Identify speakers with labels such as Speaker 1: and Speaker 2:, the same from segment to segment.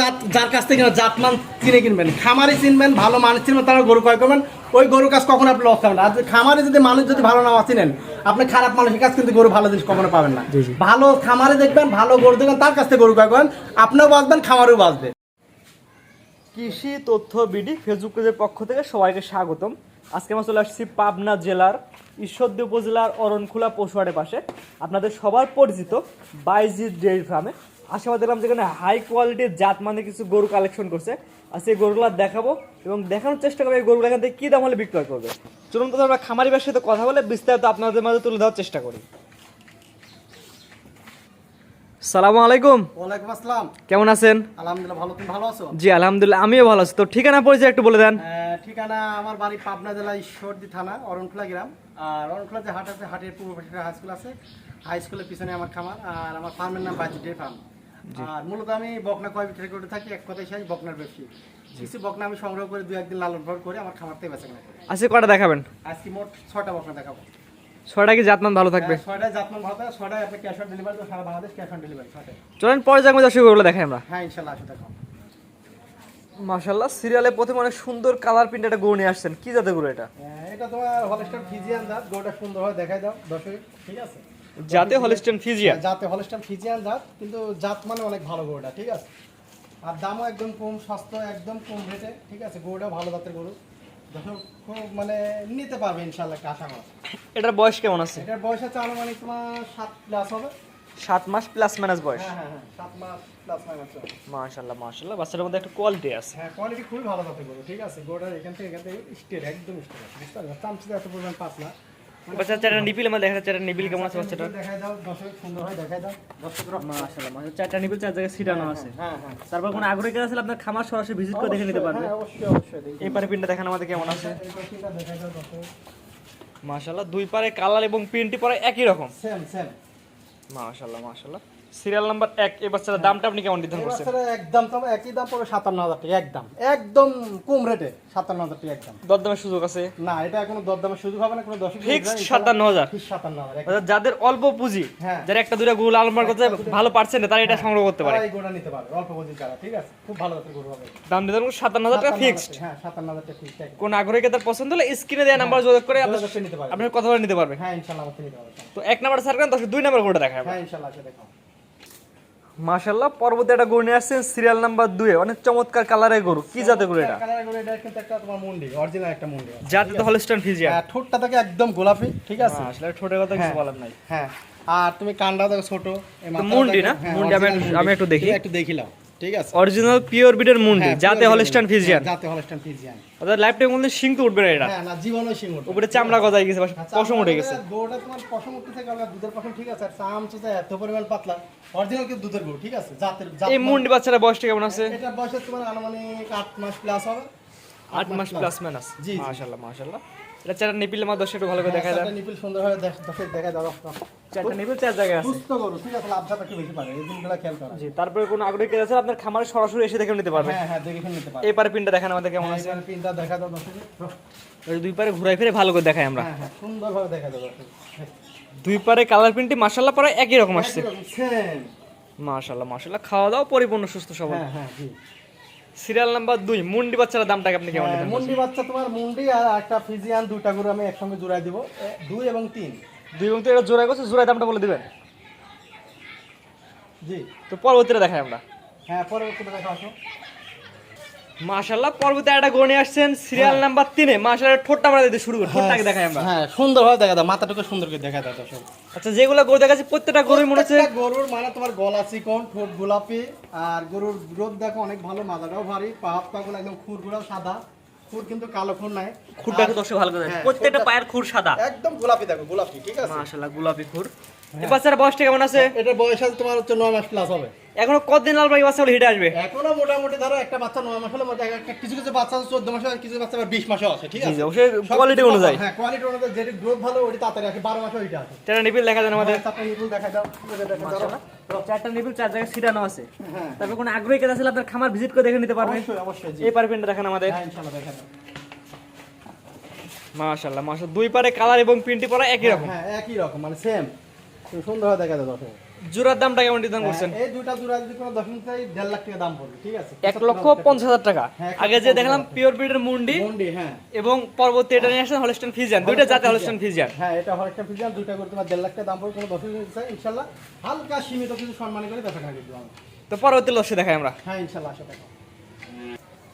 Speaker 1: জাত যার কাছ থেকে কিনা জাতমান চিনে কিনবেন। খামারে চিনবেন ভালো মানুষ চিনবেন তারা গরু ক্রয় করবেন। ওই গরু কাজ কখনো আপনি লস খাবেন না। আর খামারে যদি মানুষ যদি ভালো না চিনেন আপনি খারাপ মানুষের কাছ কিন্তু গরু ভালো জিনিস কখনো পাবেন না। ভালো খামারে দেখবেন ভালো গরু দেখবেন তার কাছ থেকে গরু ক্রয় করেন আপনিও বাঁচবেন খামারেও বাঁচবে
Speaker 2: কৃষি তথ্য বিডি ফেসবুক পেজের পক্ষ থেকে সবাইকে স্বাগতম। আজকে আমরা চলে আসছি পাবনা জেলার ঈশ্বরদী উপজেলার অরণখোলা পশুহাটের পাশে। আপনাদের সবার পরিচিত বাইজি ডেয়ারি ফার্মে। আশেপাশে দেখলাম যেখানে হাই কোয়ালিটির জাত মানে কিছু গরু কালেকশন করছে। আর সেই গরুগুলো দেখাবো এবং দেখানোর চেষ্টা করব এই গরুগুলো এখান থেকে কী দাম হলে বিক্রয় করবে। চলুন তো আমরা খামারি ব্যবসার সাথে কথা বলে বিস্তারিত আপনাদের মাঝে তুলে দেওয়ার চেষ্টা করি। সালামু আলাইকুম।
Speaker 1: ওয়ালাইকুম আসসালাম।
Speaker 2: কেমন আছেন?
Speaker 1: আলহামদুলিল্লাহ ভালো তুমি ভালো আছো?
Speaker 2: জি আলহামদুলিল্লাহ আমিও ভালো আছি। তো ঠিকানা পরিচয় একটু বলে দেন।
Speaker 1: ঠিকানা আমার বাড়ি পাবনা জেলা ঈশ্বরদী থানা অরণখোলা গ্রাম। আর অরণখোলা যে হাট আছে হাটের পূর্ব পাশে হাই স্কুল আছে। হাই স্কুলের পিছনে আমার খামার আর আমার ফার্মের নাম বাজিটের ফার্ম আর মূলত আমি বকনা কয় বিক্রি করে থাকি এক কথায় সেই বকনার ব্যবসী কিছু বকনা আমি সংগ্রহ করে দু একদিন লালন পালন করে আমার খামার থেকে বেচা কেনা করি।
Speaker 2: আজকে কটা দেখাবেন?
Speaker 1: আজকে মোট ছয়টা বকনা দেখাবো।
Speaker 2: ছয়টা কি জাতমান ভালো থাকবে?
Speaker 1: হ্যাঁ, জাতমান ভালো থাকে ছয়টায় আপনি ক্যাশ অন ডেলিভারি সারা বাংলাদেশ ক্যাশ অন ডেলিভারি
Speaker 2: চলেন পরে দর্শক ওগুলো দেখাই আমরা।
Speaker 1: হ্যাঁ ইনশাল্লাহ আসো দেখাও
Speaker 2: মাশাল্লাহ সিরিয়ালে প্রথমে অনেক সুন্দর কালার প্রিন্ট একটা গরু নিয়ে আসছেন। কি জাতের গরু এটা?
Speaker 1: হ্যাঁ, এটা তোমার হলস্টার ফিজিয়ান জাত গোটা সুন্দরভাবে দেখাই দাও দর্শক ঠিক আছে?
Speaker 2: জাতে হলিস্টেন ফিজিয়া
Speaker 1: জাতে হলস্টাইন ফিজিয়ান জাত কিন্তু জাত মানে অনেক ভালো গরুটা ঠিক আছে? আর দামও একদম কম সস্তা একদম কম রেটে ঠিক আছে? গরুটা ভালো জাতের গরু। খুব মানে নিতে পারবে ইনশাল্লাহ একটা আশা করা।
Speaker 2: এটার বয়স কেমন আছে?
Speaker 1: এটার বয়স আছে আনুমানিক তোমার সাত প্লাস হবে।
Speaker 2: সাত মাস প্লাস মাইনাস বয়স?
Speaker 1: হ্যাঁ হ্যাঁ হ্যাঁ সাত মাস প্লাস মাইনাস হবে।
Speaker 2: মাশাল্লাহ মাশাল্লাহ বাচ্চাটার মধ্যে একটা কোয়ালিটি আছে।
Speaker 1: হ্যাঁ কোয়ালিটি খুবই ভালো জাতের গরু ঠিক আছে? গরুটার এখান থেকে এখান থেকে স্টেট একদম স্টেট বুঝতে পারছ চামচিতে এত পরিমাণ পাতলা
Speaker 2: বাচ্চা চারটা নিপিল আমার দেখা চারটা নিপিল কেমন আছে বাচ্চাটা
Speaker 1: দেখাই দাও দর্শক সুন্দর হয় দেখাই দাও। দর্শকরা
Speaker 2: মাশাল্লাহ মাশাল্লাহ চারটা নিপিল চার জায়গায় ছিটানো আছে।
Speaker 1: হ্যাঁ হ্যাঁ
Speaker 2: তারপর কোনো আগ্রহী কাজ আছে আপনার খামার সরাসরি ভিজিট করে দেখে নিতে পারবে।
Speaker 1: হ্যাঁ, অবশ্যই অবশ্যই
Speaker 2: এই পারে প্রিন্টটা দেখেন আমাদের কেমন আছে।
Speaker 1: এই পাখিটা দেখাই দাও দর্শক।
Speaker 2: মাশাল্লাহ দুই পারে কালার এবং পিনটি পরে একই রকম।
Speaker 1: সেম সেম
Speaker 2: মাশাল্লাহ মাশাল্লাহ সিরিয়াল নাম্বার এক এই বাচ্চাটার দামটা আপনি কেমন নির্ধারণ করছেন?
Speaker 1: একদম তো একই দাম পড়বে সাতান্ন হাজার টাকা একদম। একদম কম রেটে সাতান্ন হাজার টাকা একদম।
Speaker 2: দরদামের সুযোগ আছে?
Speaker 1: না এটা কোনো দরদামের সুযোগ হবে না কোনো দর্শক
Speaker 2: ফিক্সড সাতান্ন হাজার।
Speaker 1: ফিক্স সাতান্ন হাজার
Speaker 2: যাদের অল্প পুঁজি
Speaker 1: হ্যাঁ।
Speaker 2: যারা একটা দুটা গুগল আলমার করতে ভালো পারছেন না তারা এটা সংগ্রহ করতে পারে।
Speaker 1: এই গোটা নিতে পারবে অল্প পুঁজির যারা ঠিক আছে? খুব ভালো জাতের গরু হবে।
Speaker 2: দাম নির্ধারণ সাতান্ন হাজার টাকা
Speaker 1: 57,000
Speaker 2: ফিক্সড
Speaker 1: হ্যাঁ সাতান্ন হাজার টাকা ফিক্সড
Speaker 2: কোন আগ্রহীকে তার পছন্দ হলে স্ক্রিনে দেওয়া নাম্বার যোগাযোগ করে আপনার কথা বলে নিতে পারবে।
Speaker 1: হ্যাঁ ইনশাল্লাহ আমাকে নিতে পারবে।
Speaker 2: তো এক নাম্বার স্যার সার্কেল দশ দুই নাম্বার কোনটা দেখায়
Speaker 1: হ্যাঁ ইনশাল্লাহ আছে দেখো
Speaker 2: মাশাল্লাহ পর্বতে একটা গরু নিয়ে আসছেন সিরিয়াল নাম্বার দুয়ে। অনেক চমৎকার কালারের গরু। কি জাতের গরু এটা?
Speaker 1: কালার গরু এটা কিন্তু একটা তোমার মুন্ডি অরিজিনাল একটা মুন্ডি।
Speaker 2: জাতে তো হলস্টাইন ফিজিয়া
Speaker 1: হ্যাঁ, ঠোঁটটা থাকে একদম গোলাপি ঠিক আছে?
Speaker 2: আসলে ঠোঁটের কথা কিছু
Speaker 1: হ্যাঁ।
Speaker 2: বলার নাই।
Speaker 1: হ্যাঁ। আর তুমি কান্ডা দেখো ছোট এই
Speaker 2: মুন্ডি না?
Speaker 1: হ্যাঁ,
Speaker 2: মুন্ডি আমি একটু- আমি একটু দেখি।
Speaker 1: একটু দেখিলাম। ঠিক আছে।
Speaker 2: অরিজিনাল পিওর বিডের মুন্ডি
Speaker 1: হ্যাঁ, pure
Speaker 2: হলস্টাইন। ফিজিয়ান
Speaker 1: হ্যাঁ, হলস্টাইন ফিজিয়ান
Speaker 2: অর্থাৎ লাইফ টাইম মধ্যে সিং তো উঠবে না এটা
Speaker 1: হ্যাঁ না জীবনও সিং উঠবে।
Speaker 2: উপরে চামড়া গজায় গেছে
Speaker 1: আচ্ছা,
Speaker 2: পশম উঠে গেছে।
Speaker 1: গরুটা তোমার পশম উঠতে থেকে আমরা দুধের পশম ঠিক আছে আর চাম চুচা এত পরিমাণ পাতলা। অরিজিনাল কিন্তু দুধের গরু ঠিক আছে জাতের জাত
Speaker 2: এই মুন্ডি বাচ্চারা বয়সটা কেমন আছে?
Speaker 1: এটা বয়সে তোমার আনুমানিক আট মাস প্লাস হবে।
Speaker 2: আট মাস প্লাস মাইনাস
Speaker 1: জি।
Speaker 2: মাশাল্লাহ মাশাল্লাহ এটা চারটা নিপিল আমার দশটা একটু ভালো করে দেখা যায়
Speaker 1: নিপিল সুন্দরভাবে দর্শক দেখা
Speaker 2: চারটা নিপিল চার জায়গায় আছে।
Speaker 1: সুস্থ গরু ঠিক আছে লাভ একটু বেশি পারে এই দিনগুলো খেয়াল করা।
Speaker 2: জি তারপরে কোনো আগ্রহী কেউ আছে? আপনার খামারে সরাসরি এসে দেখে নিতে পারবে।
Speaker 1: হ্যাঁ হ্যাঁ দেখে নিতে
Speaker 2: পিনটা দেখেন আমাদের কেমন আছে।
Speaker 1: এবার পিনটা দেখা দাও দর্শক।
Speaker 2: দুই পারে ঘুরাই ফিরে ভালো করে দেখাই আমরা।
Speaker 1: হ্যাঁ হ্যাঁ সুন্দরভাবে দেখা
Speaker 2: দুই পারে কালার প্রিন্টটি মাশাল্লাহ পরে একই রকম আসছে।
Speaker 1: সেম
Speaker 2: মাশাল্লাহ মাশাল্লাহ খাওয়া দাওয়া পরিপূর্ণ সুস্থ সবল।
Speaker 1: হ্যাঁ হ্যাঁ জি।
Speaker 2: সিরিয়াল নাম্বার দুই মুন্ডি বাচ্চার দামটাকে আপনি কেমন
Speaker 1: হ্যাঁ, মুন্ডি বাচ্চা তোমার মুন্ডি আর একটা ফিজিয়ান দুইটা গরু আমি একসঙ্গে জোড়াই দিব। দুই এবং তিন।
Speaker 2: দুই এবং তিন এটা জোড়ায় করছে জোড়ায় দামটা বলে দিবেন?
Speaker 1: জি।
Speaker 2: তো পরবর্তীটা দেখাই আমরা।
Speaker 1: হ্যাঁ পরবর্তীতে দেখা আসো।
Speaker 2: মাশাল্লাহ পরবর্তী একটা গণে আসছেন সিরিয়াল নাম্বার তিনে। মাশাল্লাহ ঠোঁটটা আমরা দিতে শুরু করি। ঠোঁটটাকে দেখাই আমরা।
Speaker 1: হ্যাঁ সুন্দরভাবে দেখা দাও মাথাটুকু সুন্দর করে দেখা দাও দর্শক।
Speaker 2: আচ্ছা যেগুলো গরু দেখাচ্ছি প্রত্যেকটা গরুই মনে হচ্ছে
Speaker 1: গরুর মানে তোমার গলা চিকন ঠোঁট গোলাপি আর গরুর গ্রোথ দেখো অনেক ভালো মাথাটাও ভারী পা হাত পাগুলো একদম খুরগুলাও সাদা। খুর কিন্তু কালো খুর নাই।
Speaker 2: খুরটাকে দর্শক ভালো করে
Speaker 1: হ্যাঁ,
Speaker 2: প্রত্যেকটা পায়ের খুর সাদা।
Speaker 1: একদম গোলাপি দেখো গোলাপি ঠিক আছে?
Speaker 2: মাশাল্লাহ গোলাপি খুর। এই বাচ্চার বয়সটা কেমন আছে?
Speaker 1: এটা বয়স আছে তোমার হচ্ছে নয় মাস প্লাস হবে।
Speaker 2: এখনও কতদিন লাল বাকি বাচ্চা হিটে আসবে?
Speaker 1: এখনও মোটামুটি ধরো একটা বাচ্চা নয় মাস হলে একটা কিছু কিছু বাচ্চা চোদ্দ মাসে কিছু বাচ্চা আবার বিশ মাসে আছে ঠিক আছে?
Speaker 2: অবশ্যই
Speaker 1: সব
Speaker 2: অনুযায়ী।
Speaker 1: হ্যাঁ কোয়ালিটি অনুযায়ী যেটি গ্রোথ ভালো ওটি তাড়াতাড়ি আসে বারো মাসে ওইটা আছে
Speaker 2: চারটা নিপিল দেখা যায় আমাদের।
Speaker 1: হ্যাঁ, তারপরে দেখা দাও এটা দেখা দাও।
Speaker 2: মাশাআল্লাহ। চারটা নিপিল চার জায়গায় ছিটানো আছে।
Speaker 1: হ্যাঁ।
Speaker 2: তারপর কোনো আগ্রহী কেউ আছে আপনার খামার ভিজিট করে দেখে নিতে পারবে?
Speaker 1: অবশ্যই অবশ্যই
Speaker 2: এই পারবেনটা দেখেন আমাদের।
Speaker 1: হ্যাঁ ইনশাআল্লাহ
Speaker 2: দুই পারে কালার এবং প্রিন্টটি পরা একই রকম।
Speaker 1: হ্যাঁ একই রকম মানে সেম সুন্দরভাবে দেখা দাও দর্শক।
Speaker 2: জোড়ার দামটা কেমন নির্ধারণ করছেন?
Speaker 1: হ্যাঁ, এই দুইটা জোড়া যদি কোনো দশ মিনিট চাই দেড় লাখ টাকা দাম পড়বে ঠিক আছে?
Speaker 2: এক লক্ষ পঞ্চাশ হাজার টাকা।
Speaker 1: হ্যাঁ,
Speaker 2: আগে যে দেখলাম পিওর ব্রিডের মুন্ডি
Speaker 1: মন্ডি হ্যাঁ।
Speaker 2: এবং পরবর্তী এটা নিয়ে আসেন হলস্টেন ফিজিয়ান দুইটা জাতে হলস্টেন ফিজিয়ান
Speaker 1: হ্যাঁ এটা হরেকটা ফিজার দুইটা করে তোমার দেড় লাখ টাকা দাম পড়বে কোনো দশ মিনিট চাই ইনশাল্লাহ হালকা সীমিত কিছু সম্মান করে দেখা দিব
Speaker 2: তো পরবর্তী লসে দেখাই আমরা।
Speaker 1: হ্যাঁ ইনশাল্লাহ আশা টাকা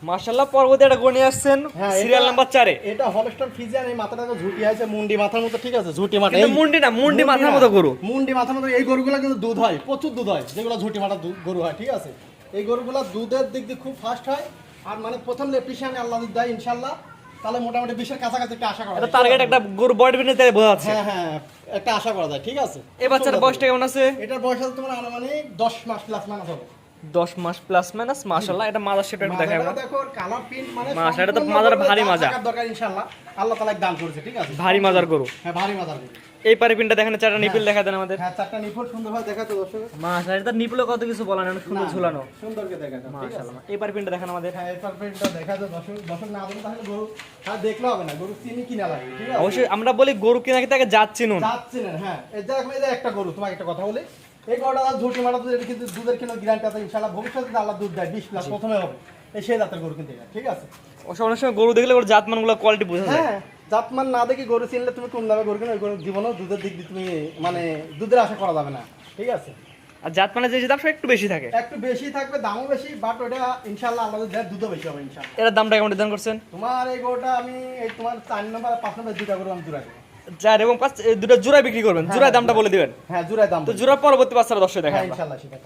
Speaker 2: মার্শাল্লাহ পরবর্তী একটা গণি আসছেন
Speaker 1: হ্যাঁ,
Speaker 2: সিরিয়াল
Speaker 1: এটা-
Speaker 2: নাম্বার
Speaker 1: এটা হলস্টন ফিজিয়ান এই মাথাটা তো ঝুটি আছে মুন্ডি মাথার মতো ঠিক আছে ঝুটি মাথা
Speaker 2: কিন্তু মুন্ডি না মুন্ডি মাথার মতো গরু।
Speaker 1: মুন্ডি মাথার মতো এই গরুগুলো কিন্তু দুধ হয় প্রচুর দুধ হয় যেগুলো ঝুটি মাথা গরু হয় ঠিক আছে। এই গরুগুলো দুধের দিক দিয়ে খুব ফাস্ট হয় আর মানে প্রথম লেপ্টিশিয়ানে আল্লাহ দুধ দেয় ইনশাল্লাহ তাহলে মোটামুটি বিশের কাছাকাছি একটা আশা করা
Speaker 2: এটা
Speaker 1: যায়।
Speaker 2: টার্গেট একটা গরু বডি বিনে তাই বোঝা যাচ্ছে।
Speaker 1: হ্যাঁ হ্যাঁ একটা আশা করা যায় ঠিক আছে।
Speaker 2: এই বাচ্চার বয়সটা কেমন আছে?
Speaker 1: এটার বয়স আছে তোমার আনুমানিক দশ মাস প্লাস মাস হবে।
Speaker 2: দশ মাস প্লাস মাইনাস মাশাল্লাহ এটা শেপটা একটু দেখাই আমরা।
Speaker 1: দেখো মানে
Speaker 2: মাশা, এটা তো মাজার ভারী মাজা।
Speaker 1: দরকার ইনশাআল্লাহ। আল্লাহ তাআলা দান করেছে ঠিক আছে?
Speaker 2: ভারী মাজার গরু।
Speaker 1: হ্যাঁ ভারী মাজার গরু।
Speaker 2: এই পারে পিনটা দেখেন চারটা নিপিল দেখা দেন আমাদের।
Speaker 1: হ্যাঁ চারটা নিপুল সুন্দরভাবে দেখাতো দর্শক।
Speaker 2: মাশা এটা নিপিলে কত কিছু বলা অনেক সুন্দর ঝুলানো।
Speaker 1: সুন্দরকে আছে?
Speaker 2: মাশাল্লাহ এই পারে পিনটা দেখেন আমাদের।
Speaker 1: হ্যাঁ এই পারফেক্টটা দেখাতো দর্শক। দর্শক না তাহলে গরু আর দেখলে হবে না গরু চিনি কিনা লাগে ঠিক আছে?
Speaker 2: অবশ্যই আমরা বলি গরু কিনা কি তাকে যাচ্ছি নুন
Speaker 1: যাচ্ছে না হ্যাঁ। এই দেখো এই একটা গরু তোমাকে একটা কথা বলি। এই গরুটা ঝুটি কিন্তু দুধের কিনা গ্যারান্টি আছে ইনশাআল্লাহ ভবিষ্যতে আল্লাহ দুধ দেয় বিশ প্লাস প্রথমে হবে। এই সেই জাতের গরু কিন্তু ঠিক আছে?
Speaker 2: অনেক সময় গরু দেখলে ওর জাতমানগুলো কোয়ালিটি বোঝা যায়।
Speaker 1: হ্যাঁ জাতমান না দেখে গরু চিনলে তুমি কম দামে গরু কিনো ওই গরুর জীবনেও দুধের দিক দিয়ে তুমি মানে দুধের আশা করা যাবে না ঠিক আছে?
Speaker 2: আর জাতমানের যে দাম একটু বেশি থাকে।
Speaker 1: একটু বেশি থাকবে দামও বেশি বাট ওটা ইনশাল্লাহ আল্লাহ দেয় দুধও বেশি হবে ইনশাল্লাহ
Speaker 2: এটার দামটা কেমন নির্ধারণ করছেন?
Speaker 1: তোমার এই গরুটা আমি এই তোমার চার নম্বর আর পাঁচ নম্বর দুটা গরু আমি জোড়া দেবো
Speaker 2: চার এবং পাঁচ দুটো জোড়া বিক্রি করবেন। জোড়ার দামটা বলে দিবেন।
Speaker 1: হ্যাঁ জোড়ায় দাম
Speaker 2: তো জোড়া পরবর্তী বাচ্চারা দর্শক দেখা
Speaker 1: হ্যাঁ ইনশাল্লাহ সেটা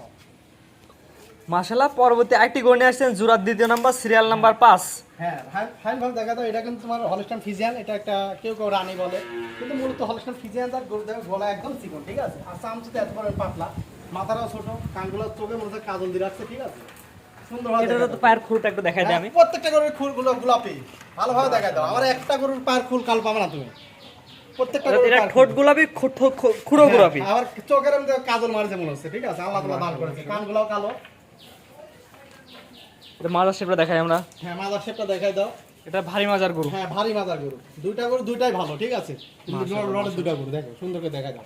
Speaker 2: মাশাল্লাহ পরবর্তী আরেকটি গণে আসছেন জোড়ার দ্বিতীয় নাম্বার সিরিয়াল নাম্বার পাঁচ।
Speaker 1: হ্যাঁ ফাইন- ফাইন দেখা দাও এটা কিন্তু তোমার হলস্টান ফিজিয়ান এটা একটা কেউ কেউ রানী বলে। কিন্তু মূলত হলস্টান ফিজিয়ান তার গরু দেখো গলা একদম চিকন ঠিক আছে? আর চামচুতে এত বড় পাতলা। মাথাটাও ছোট কানগুলো চোখে মনে হচ্ছে কাজল দিয়ে রাখছে ঠিক আছে? সুন্দর
Speaker 2: তো পায়ের খুঁড়টা একটু দেখাই দিই আমি।
Speaker 1: প্রত্যেকটা গরুর খুরগুলো গোলাপি। ভালোভাবে দেখা দাও। আমার একটা গরুর পায়ের খুল কাল পাবে না তুমি। প্রত্যেকটা
Speaker 2: এটা- ঠোঁট গোলাপি খুঁড়ো গোলাপি।
Speaker 1: হ্যাঁ, আবার চোখের মধ্যে কাজল মারছে মনে হচ্ছে ঠিক আছে? আল্লাহ তোমার দান করেছে। কানগুলোও কালো।
Speaker 2: এটা মাজার শেপটা দেখাই আমরা।
Speaker 1: হ্যাঁ মাজার শেপটা দেখাই দাও।
Speaker 2: এটা ভারী মাজার গরু।
Speaker 1: হ্যাঁ ভারী মাজার গরু। দুইটা গরু দুইটাই ভালো ঠিক আছে? লড়ের দুইটা গরু দেখো সুন্দর করে দেখা দাও।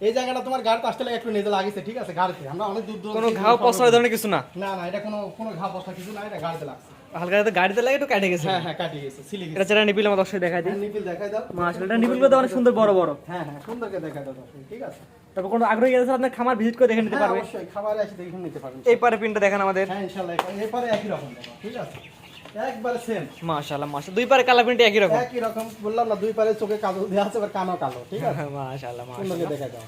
Speaker 1: এই জায়গাটা তোমার গাড়িতে আসতে লাগে একটু নেজে লাগিছে ঠিক আছে? গাড়িতে। আমরা অনেক দূর দূর
Speaker 2: কোনো ঘাও পছন্দ ধরনের কিছু না।
Speaker 1: না না এটা কোনো কোনো ঘা পচা কিছু না এটা গাড়িতে লাগছে।
Speaker 2: হালকা হাতে গাড়িতে লাগে একটু কাটে গেছে।
Speaker 1: হ্যাঁ হ্যাঁ গেছে সিলি গেছে।
Speaker 2: এটা চারা নিপিল আমার দর্শক দেখাই দিই।
Speaker 1: হ্যাঁ, নিপিল দেখাই দাও।
Speaker 2: নিপিলগুলো তো অনেক সুন্দর বড় বড়।
Speaker 1: হ্যাঁ হ্যাঁ সুন্দর করে দেখাই দাও দর্শক, ঠিক আছে।
Speaker 2: তারপর কোনো আগ্রহী আছে আপনার খামার ভিজিট করে দেখে নিতে
Speaker 1: হ্যাঁ,
Speaker 2: পারবে?
Speaker 1: অবশ্যই খাবারে এসে দেখে নিতে পারবেন।
Speaker 2: এই পারে পিনটা দেখেন আমাদের।
Speaker 1: হ্যাঁ ইনশাআল্লাহ এরপরে একই রকম দেখো ঠিক আছে। একবারে সেম
Speaker 2: মাশাল্লাহ মাশাল্লাহ দুই পারে কালা পিনটা একই রকম।
Speaker 1: একই রকম বললাম না দুই পারে চোখে কালো আছে এবার কানো কালো ঠিক আছে। দেখাই দাও।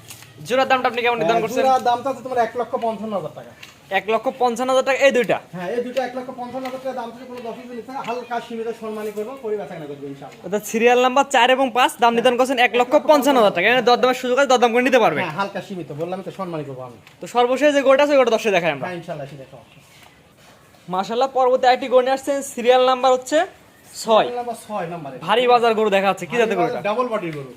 Speaker 2: জোড়ার দামটা আপনি কেমন নির্ধারণ করছেন?
Speaker 1: জোড়ার দামটা হচ্ছে তোমার এক লক্ষ পঞ্চান্ন হাজার টাকা।
Speaker 2: এক লক্ষ পঞ্চান্ন হাজার টাকা এই দুইটা?
Speaker 1: হ্যাঁ এই দুটো এক লক্ষ পঞ্চান্ন হাজার টাকা দাম থেকে কোনো দশ পিস নিচ্ছে না, হালকা সীমিত সম্মানী করব পরিবার না করব ইনশাআল্লাহ।
Speaker 2: অর্থাৎ সিরিয়াল নাম্বার চার এবং পাঁচ দাম নির্ধারণ করছেন এক লক্ষ পঞ্চান্ন হাজার টাকা। এখানে দরদামের সুযোগ আছে দরদাম করে নিতে পারবে।
Speaker 1: হ্যাঁ হালকা সীমিত বললাম তো সম্মানী করব আমি।
Speaker 2: তো সর্বশেষ যে গোটা আছে গোটা দশে দেখাই আমরা।
Speaker 1: হ্যাঁ ইনশাআল্লাহ সেটা খাও
Speaker 2: মাশাল্লাহ পরবর্তী আরেকটি গণে আসছেন সিরিয়াল নাম্বার হচ্ছে ছয়।
Speaker 1: নাম্বার ছয় নাম্বারে
Speaker 2: ভারী বাজার গরু দেখা যাচ্ছে কি জাতের গরুটা?
Speaker 1: ডাবল বডির গরু।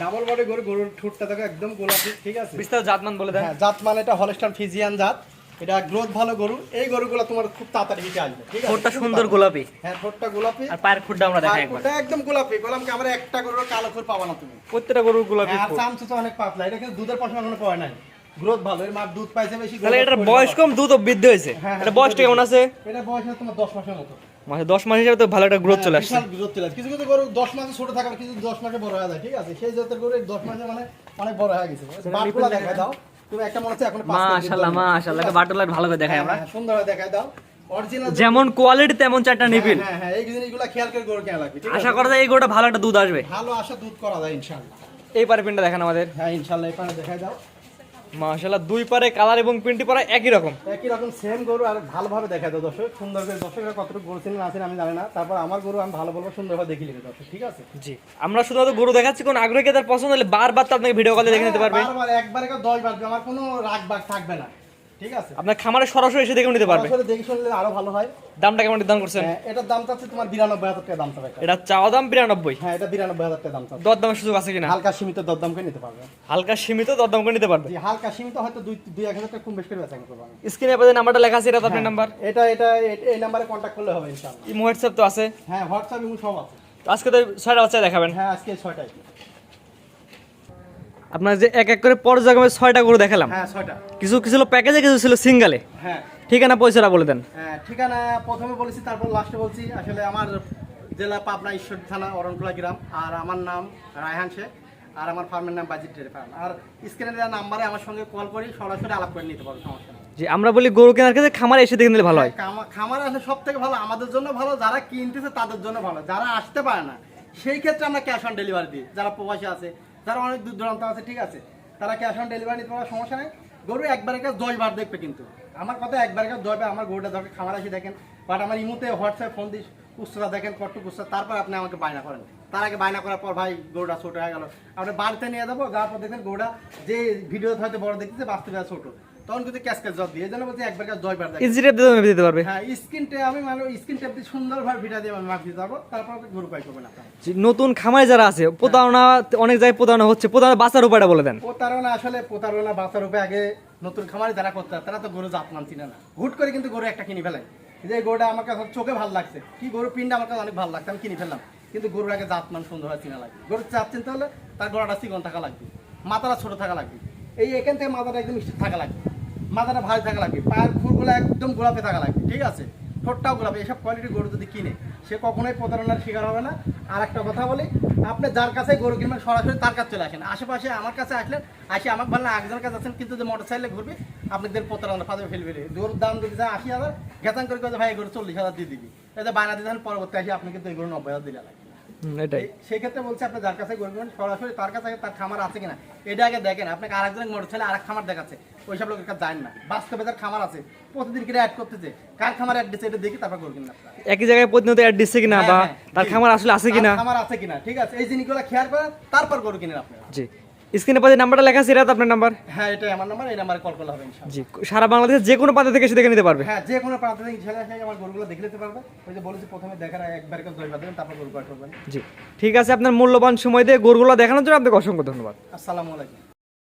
Speaker 1: ডাবল বডি গরু গরুর ঠোঁটটা দেখো একদম গোলাপি ঠিক আছে?
Speaker 2: বিস্তারিত জাতমান বলে দেন।
Speaker 1: হ্যাঁ জাত মানে এটা হলস্টান ফিজিয়ান জাত। এটা গ্রোথ ভালো গরু। এই গরুগুলো তোমার খুব তাড়াতাড়ি হিটে আসবে ঠিক আছে?
Speaker 2: ঠোঁটটা সুন্দর গোলাপি।
Speaker 1: হ্যাঁ ঠোঁটটা গোলাপি।
Speaker 2: আর পায়ের খুঁটটা আমরা দেখাই একবার।
Speaker 1: একদম গোলাপি। গোলামকে আমরা একটা গরুর কালো খুর পাবা না তুমি।
Speaker 2: প্রত্যেকটা গরুর গোলাপি
Speaker 1: হ্যাঁ, আর
Speaker 2: খুঁট।
Speaker 1: চামচু তো অনেক পাতলা। এটা কিন্তু দুধের পশমা কোনো পাওয়া নাই। গ্রোথ ভালো। এর মার দুধ পাইছে বেশি
Speaker 2: তাহলে এটার বয়স কম দ্রুত বৃদ্ধি হয়েছে।
Speaker 1: হ্যাঁ, হ্যাঁ,
Speaker 2: এটা বয়সটা কেমন আছে?
Speaker 1: এটা বয়স তোমার দশ মাসের মতো।
Speaker 2: মাসে দশ মাস হিসাবে তো ভালো একটা গ্রোথ চলে আসছে।
Speaker 1: হ্যাঁ, growth চলে আসছে। কিছু কিছু গরু দশ মাসে ছোট থাকে কিছু দশ মাসে বড় হয়ে যায় ঠিক আছে? সেই জাতের গরু দশ মাসে মানে অনেক বড় হয়ে গেছে। বাটগুলা দেখায় দাও। তুমি একটা মনে হচ্ছে এখন
Speaker 2: ভালো করে দেখাই আমরা।
Speaker 1: সুন্দর হয়ে দেখায় দাও।
Speaker 2: যেমন কোয়ালিটি তেমন চারটা নিপিল
Speaker 1: হ্যাঁ হ্যাঁ এই জিনিসগুলো খেয়াল করে গরু কেনা লাগবে
Speaker 2: আশা করা যায় এই গরুটা ভালো একটা দুধ আসবে।
Speaker 1: ভালো আশা দুধ করা যায় ইনশাআল্লাহ।
Speaker 2: এই পারে পিনটা দেখেন আমাদের।
Speaker 1: হ্যাঁ ইনশাআল্লাহ এখানে দেখায় দাও।
Speaker 2: মাশাল্লাহ দুই পারে কালার এবং প্রিন্টি পরা একই রকম।
Speaker 1: একই রকম সেম গরু আর ভালোভাবে দেখা দাও দর্শক। সুন্দর করে দর্শকরা কতটুকু গরু চিনেন আছেন আমি জানি না। তারপর আমার গরু আমি ভালো বলব সুন্দরভাবে দেখি লিখে দর্শক ঠিক আছে?
Speaker 2: জি আমরা শুধু গরু দেখাচ্ছি কোন আগ্রহী তার পছন্দ হলে বারবার তো আপনাকে ভিডিও কলে দেখে নিতে পারবে।
Speaker 1: বারবার একবারে কেউ দশ বার আমার কোনো রাগ বাগ থাকবে না। ঠিক আছে?
Speaker 2: আপনার খামারে সরাসরি এসে দেখে নিতে পারবে।
Speaker 1: আসলে দেখে শুনলে আরও ভালো হয়।
Speaker 2: দামটা কেমন নির্ধারণ করছেন?
Speaker 1: হ্যাঁ, এটার দাম চাচ্ছে তোমার বিরানব্বই হাজার টাকা দাম চাবে
Speaker 2: এটা চাওয়া দাম বিরানব্বই।
Speaker 1: হ্যাঁ এটা বিরানব্বই হাজার টাকা দাম চাচ্ছে
Speaker 2: দর সুযোগ আছে কিনা?
Speaker 1: হালকা সীমিত দরদাম করে নিতে পারবে।
Speaker 2: হালকা সীমিত দর দাম করে নিতে পারবে।
Speaker 1: জি হালকা সীমিত হয়তো দুই দুই এক হাজার টাকা কম বেশি করে বেচা করব আমি
Speaker 2: স্ক্রিনে আপনাদের নাম্বারটা লেখা আছে এটা আপনার
Speaker 1: হ্যাঁ,
Speaker 2: নাম্বার।
Speaker 1: এটা এটা এই নাম্বারে কন্ট্যাক্ট করলে হবে ইনশাআল্লাহ।
Speaker 2: হোয়াটসঅ্যাপ তো আছে।
Speaker 1: হ্যাঁ হোয়াটসঅ্যাপ এবং সব আছে।
Speaker 2: আজকে তো ছয়টা বাচ্চা দেখাবেন।
Speaker 1: হ্যাঁ আজকে ছয়টায়
Speaker 2: আপনার যে এক এক করে পর্যায়ক্রমে ছয়টা গরু দেখালাম।
Speaker 1: হ্যাঁ ছয়টা।
Speaker 2: কিছু কিছু ছিল প্যাকেজে কিছু ছিল সিঙ্গালে
Speaker 1: হ্যাঁ।
Speaker 2: ঠিকানা পয়সাটা বলে দেন।
Speaker 1: হ্যাঁ, ঠিকানা প্রথমে বলেছি তারপর লাস্টে বলছি। আসলে আমার জেলা পাবনা ঈশ্বর থানা অরণকুলা গ্রাম। আর আমার নাম রায়হান শেখ। আর আমার ফার্মের নাম বাজিট ডেয়ারি ফার্ম আর স্ক্রিনে দেওয়া নাম্বারে আমার সঙ্গে কল করি সরাসরি আলাপ করে নিতে পারো সমস্যা
Speaker 2: যে আমরা বলি গরু কেনার ক্ষেত্রে খামারে এসে দেখে নিলে ভালো হয়।
Speaker 1: কামা- খামার আসলে সব থেকে ভালো আমাদের জন্য ভালো যারা কিনতেছে তাদের জন্য ভালো। যারা আসতে পারে না সেই ক্ষেত্রে আমরা ক্যাশ অন ডেলিভারি দিই। যারা প্রবাসী আছে যারা অনেক দূর দূরান্ত আছে, ঠিক আছে, তারা ক্যাশ অন ডেলিভারি নিতে পারার সমস্যা নেই। গরু একবারের কাছে দশ বার দেখবে কিন্তু। আমার কথা একবারের কাছে দশ বার, আমার গরুটা দরকার, খামার আসি দেখেন। বাট আমার ইমুতে হোয়াটসঅ্যাপ ফোন দিই উৎসটা দেখেন কট্টু উৎসা তারপর আপনি আমাকে বায়না করেন। তার আগে বায়না করার পর ভাই, গরুটা ছোটো হয়ে গেল। আপনি বাড়িতে নিয়ে যাব, যাওয়ার পর দেখেন গরুটা যে ভিডিওতে হয়তো বড় দেখতেছে, বাস্তবে ছোট। তখন কিন্তু ক্যাশ ক্যাশ জব দিয়ে এই বলছি একবার কাছে দশ বার
Speaker 2: ইজি রেট দিয়ে দিতে পারবে?
Speaker 1: হ্যাঁ স্ক্রিন টে আমি মানে স্ক্রিন টেপ দিয়ে সুন্দরভাবে ভিটা দিয়ে আমি মাখিয়ে যাব তারপর আপনি গরু পাই করবেন আপনার।
Speaker 2: নতুন খামারে যারা আছে প্রতারণা অনেক জায়গায় প্রতারণা হচ্ছে প্রতারণা বাঁচার উপায়টা বলে দেন।
Speaker 1: প্রতারণা আসলে প্রতারণা বাঁচার উপায় আগে নতুন খামারে যারা করতে তারা তো গরু জাত মান চিনে না। হুট করে কিন্তু গরু একটা কিনে ফেলে। যে গরুটা আমার কাছে চোখে ভালো লাগছে। কি গরু পিনটা আমার কাছে অনেক ভালো লাগছে আমি কিনে ফেললাম। কিন্তু গরুর আগে জাত মান সুন্দর হয় চিনা লাগবে। গরুর জাত চিনতে হলে তার গলাটা চিকন থাকা লাগবে মাথাটা ছোট থাকা লাগবে। এই এখান থেকে মাথাটা একদম থাকা লাগবে। মাথাটা ভারী থাকা লাগবে পায়ের ফুলগুলো একদম গোলাপে থাকা লাগবে ঠিক আছে? ঠোঁটটাও গোলাপে এসব কোয়ালিটির গরু যদি কিনে সে কখনোই প্রতারণার শিকার হবে না। আর একটা কথা বলি আপনি যার কাছে গরু কিনবেন সরাসরি তার কাছে চলে আসেন। আশেপাশে আমার কাছে আসলেন আসে আমার ভালো একজনের কাছে আছেন কিন্তু যে মোটর সাইকেলে ঘুরবে আপনাদের প্রতারণা ফাঁদে ফেলবে গরুর দাম যদি যায় আশি হাজার গেতান করে ভাই গরু চল্লিশ হাজার দিয়ে দিবি। যে বায়না দিতেন পরবর্তী আসি আপনি কিন্তু এই গরু নব্বই হাজার দিলে
Speaker 2: হুম, এটাই।
Speaker 1: সেই ক্ষেত্রে বলছি আপনি যার কাছে সরাসরি তার কাছে তার খামার আছে কিনা এটা আগে দেখেন। আপনাকে আরেকজন মোটর ছেলে আরেক খামার দেখাচ্ছে ওইসব লোকের কাছে যায় না। বাস্তবে তার খামার আছে প্রতিদিন কিনে অ্যাড করতেছে। কার খামার অ্যাড দিচ্ছে এটা দেখি তারপর গরু কিনবেন
Speaker 2: একই জায়গায় প্রতিনিয়ত অ্যাড দিচ্ছে কিনা
Speaker 1: হ্যাঁ,
Speaker 2: বা
Speaker 1: হ্যাঁ,
Speaker 2: তার খামার আসলে আছে কিনা?
Speaker 1: খামার আছে কিনা ঠিক আছে? এই জিনিসগুলো খেয়াল করেন তারপর গরু কিনেন আপনি
Speaker 2: জি। স্ক্রিনে পাশে নাম্বারটা লেখা আছে এটা আপনার নাম্বার?
Speaker 1: হ্যাঁ এটাই আমার নাম্বার এই নাম্বারে কল করলে হবে ইনশাআল্লাহ।
Speaker 2: জি সারা বাংলাদেশে যে কোনো প্রান্ত থেকে এসে দেখে নিতে পারবে।
Speaker 1: হ্যাঁ যে কোনো প্রান্ত থেকে ছেলে এসে আমার গরুগুলো দেখে নিতে পারবে। ওই যে বলেছি প্রথমে দেখার একবার করে জয়বা দেন দেবেন তারপর গরু কাটবেন।
Speaker 2: জি ঠিক আছে আপনার মূল্যবান সময় দিয়ে গরুগুলো দেখানোর জন্য আপনাকে অসংখ্য ধন্যবাদ।
Speaker 1: আসসালামু আলাইকুম।